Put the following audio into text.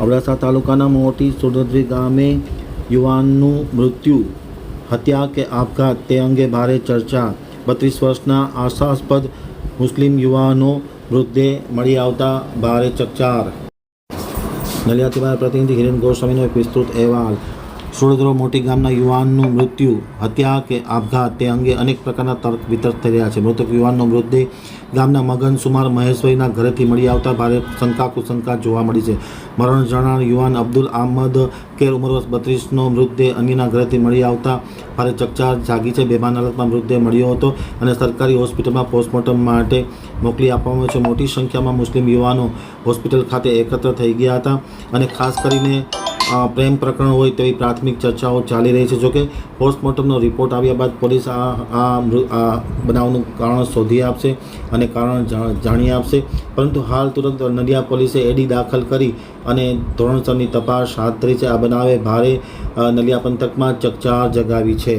અબડાસા તાલુકાના મોટી સુરદ્રી ગામે યુવાનનું મૃત્યુ, હત્યા કે આપઘાત તે અંગે ભારે ચર્ચા. બત્રીસ વર્ષના આશાસ્પદ મુસ્લિમ યુવાનો મૃતદેહ મળી આવતા ભારે ચકચાર. નલિયાથી મારા પ્રતિનિધિ હિરેન ગોસ્વામીનો એક વિસ્તૃત અહેવાલ. સુરદરો મોટી ગામના યુવાનનું મૃત્યુ, હત્યા કે આપઘાત તે અંગે અનેક પ્રકારના તર્ક વિતર્ક થઈ રહ્યા છે. મૃતક યુવાનનો મૃતદેહ ગામના મગન સુમાર મહેશ્વરીના ઘરેથી મળી આવતા ભારે શંકા કુશંકા જોવા મળી છે. મરણ જણાર યુવાન અબ્દુલ આહમદ કેર ઉંમર વર્ષ બત્રીસનો મૃતદેહ અન્યના ઘરેથી મળી આવતા ભારે ચકચાર જાગી છે. બેભાન હાલતમાં મૃતદેહ મળ્યો હતો અને સરકારી હોસ્પિટલમાં પોસ્ટમોર્ટમ માટે મોકલી આપવામાં આવ્યો છે. મોટી સંખ્યામાં મુસ્લિમ યુવાનો હોસ્પિટલ ખાતે એકત્ર થઈ ગયા હતા અને ખાસ કરીને પ્રેમ પ્રકરણ હોય તેવી પ્રાથમિક ચર્ચાઓ ચાલી રહી છે. જોકે પોસ્ટમોર્ટમનો રિપોર્ટ આવ્યા બાદ પોલીસ આ આ બનાવનું કારણ શોધી આપશે અને કારણ જાણી આપશે. પરંતુ હાલ તુરંત નડિયા પોલીસે એડી દાખલ કરી અને ધોરણસરની તપાસ હાથ ધરી છે. આ બનાવે ભારે નલિયા પંથકમાં ચકચાર જગાવી છે.